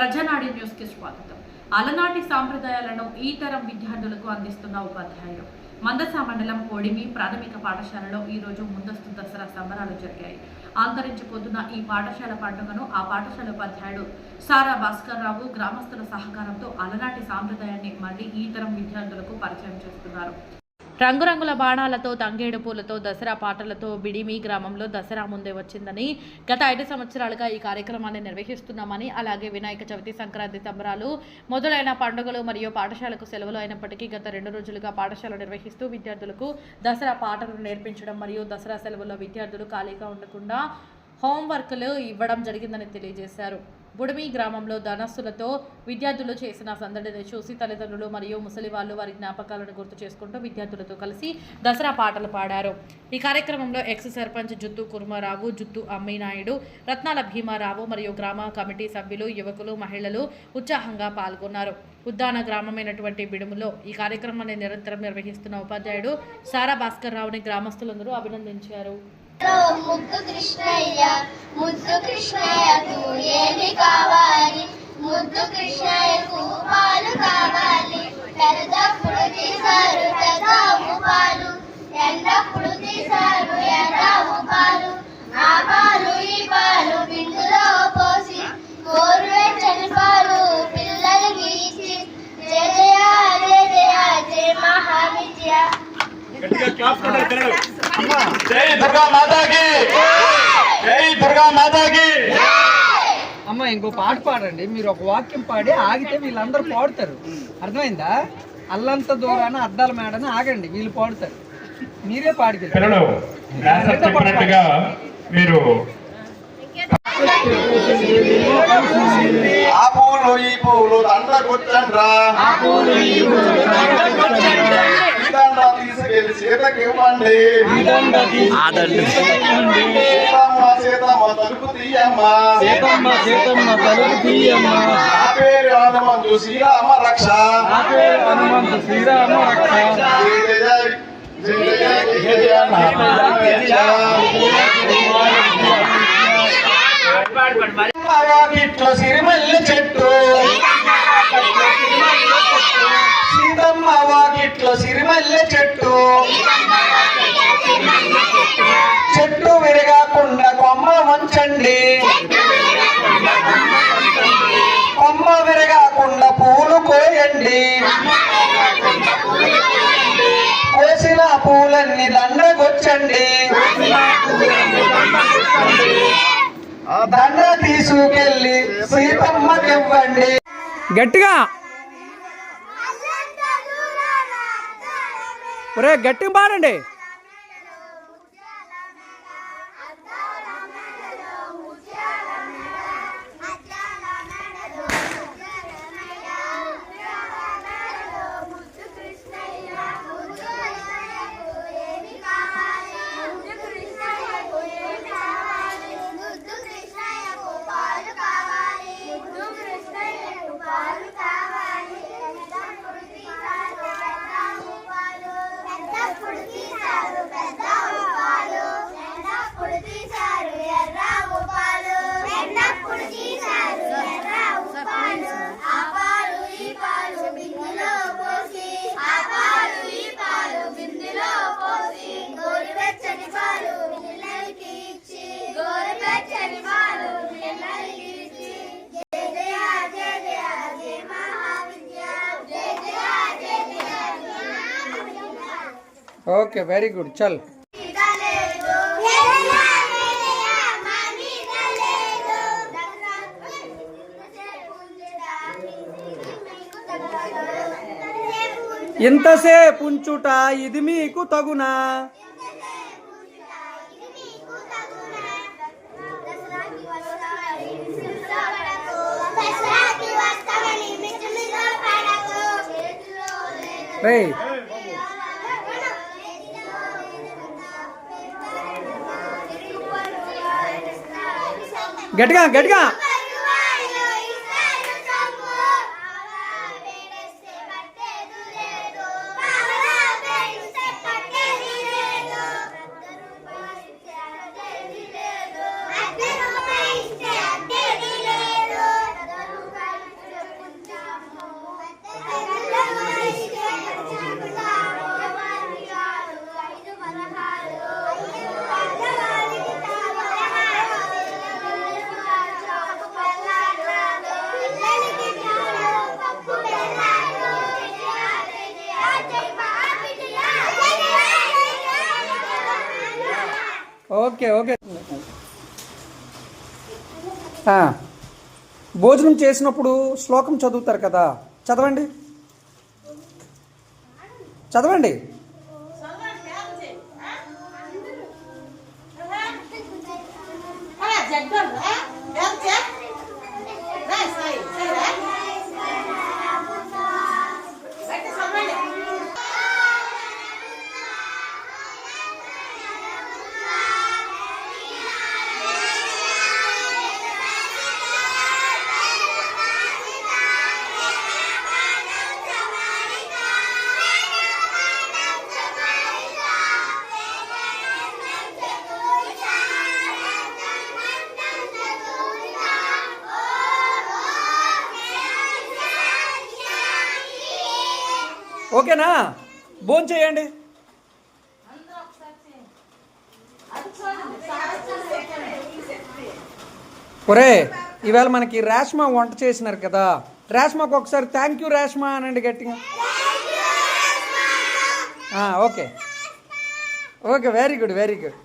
ప్రజానాడి న్యూస్కి స్వాగతం. అలనాటి సాంప్రదాయాలను ఈ తరం విద్యార్థులకు అందిస్తున్న ఉపాధ్యాయులు. మందస మండలం కోడిమి ప్రాథమిక పాఠశాలలో ఈరోజు ముందస్తు దసరా సంబరాలు జరిగాయి. ఆంతరించిపోతున్న ఈ పాఠశాల పండుగను ఆ పాఠశాల ఉపాధ్యాయుడు సారా భాస్కర్ రావు గ్రామస్తుల సహకారంతో అలనాటి సాంప్రదాయాన్ని మళ్ళీ ఈ తరం విద్యార్థులకు పరిచయం చేస్తున్నారు. రంగురంగుల బాణాలతో తంగేడు పూలతో దసరా పాటలతో బిడిమి గ్రామంలో దసరా ముందే వచ్చిందని గత ఐదు సంవత్సరాలుగా ఈ కార్యక్రమాన్ని నిర్వహిస్తున్నామని అలాగే వినాయక చవితి సంక్రాంతి సంబరాలు మొదలైన పండుగలు మరియు పాఠశాలకు సెలవులు అయినప్పటికీ గత రెండు రోజులుగా పాఠశాల నిర్వహిస్తూ విద్యార్థులకు దసరా పాటలు నేర్పించడం మరియు దసరా సెలవుల్లో విద్యార్థులు ఖాళీగా ఉండకుండా హోంవర్క్లు ఇవ్వడం జరిగిందని తెలియజేశారు. బుడమి గ్రామంలో ధనస్సులతో విద్యార్థులు చేసిన సందడిని చూసి తల్లిదండ్రులు మరియు ముసలి వాళ్ళు వారి జ్ఞాపకాలను గుర్తు చేసుకుంటూ విద్యార్థులతో కలిసి దసరా పాటలు పాడారు. ఈ కార్యక్రమంలో ఎక్స్ సర్పంచ్ జుత్తు కుర్మారావు జుత్తు అమ్మినాయుడు రత్నాల భీమారావు మరియు గ్రామ కమిటీ సభ్యులు యువకులు మహిళలు ఉత్సాహంగా పాల్గొన్నారు. ఉద్దాన గ్రామమైనటువంటి బిడుములో ఈ కార్యక్రమాన్ని నిరంతరం నిర్వహిస్తున్న ఉపాధ్యాయుడు సారా భాస్కర్ రావుని గ్రామస్తులందరూ అభినందించారు. ముద్దు కృష్ణయ్య ముద్దు కృష్ణయ్యకు ఏమి కావాలి. ముద్దు కృష్ణయ్యకు పాలు కావాలి. పెద్దప్పుడు తీశారు పెద్దాము పాలు ఎండప్పుడు తీశారు ఎండాము పాలు ఆ పాలు ఈ పాలు బిందులో పోసి గోరువెచ్చని పాలు పిల్లలకి ఇచ్చి జయ జయ జయ జయ జయ మహావిద్య. జై దుర్గా మాతాకి. జై దుర్గా మాతాకి. అమ్మ ఇంకో పాట పాడండి. మీరు ఒక వాక్యం పాడి ఆగితే వీళ్ళందరూ పాడుతారు. అర్థమైందా? అల్లంత దూరాన అద్దాల మేడని ఆగండి. వీళ్ళు పాడుతారు. మీరే చెప్పినట్టుగా మీరు ఆ పూలు ఈ పూలు దండ కొట్టండ్రా ఈ దండ తీసుకెళ్ళి సీతకి ఇవ్వండి సీతమ్మ సీతమ్మ తలుపు తీయమ్మ. నా పేరు హనుమంతు శ్రీరామ రక్ష జయ జయ జయ జయ జయ జయ చెట్టు. చెట్టు విరగాకుండా కొమ్మ వంచండి. కొమ్మ విరగాకుండా పూలు కోయండి. కోసిన పూలన్నీ దండగొచ్చండి. దండ తీసుకెళ్ళి సీతమ్మకివ్వండి. గట్టిగా ఒరే గట్టిగా పాడండి. ఓకే వెరీ గుడ్ చల్. ఇంతసేపు ఉంచుట ఇది మీకు తగునా? రేయ్ గట్టిగా గట్టిగా. Okay okay. భోజనం చేసినప్పుడు శ్లోకం చదువుతారు కదా. చదవండి. చదవండి. ఓకేనా? భోజనం చేయండి. ఒరే ఈవేళ మనకి రేష్మా వంట చేసినారు కదా. రేష్మాకు ఒకసారి థ్యాంక్ యూ రేష్మా అనండి గట్టిగా. Okay. Okay very good very good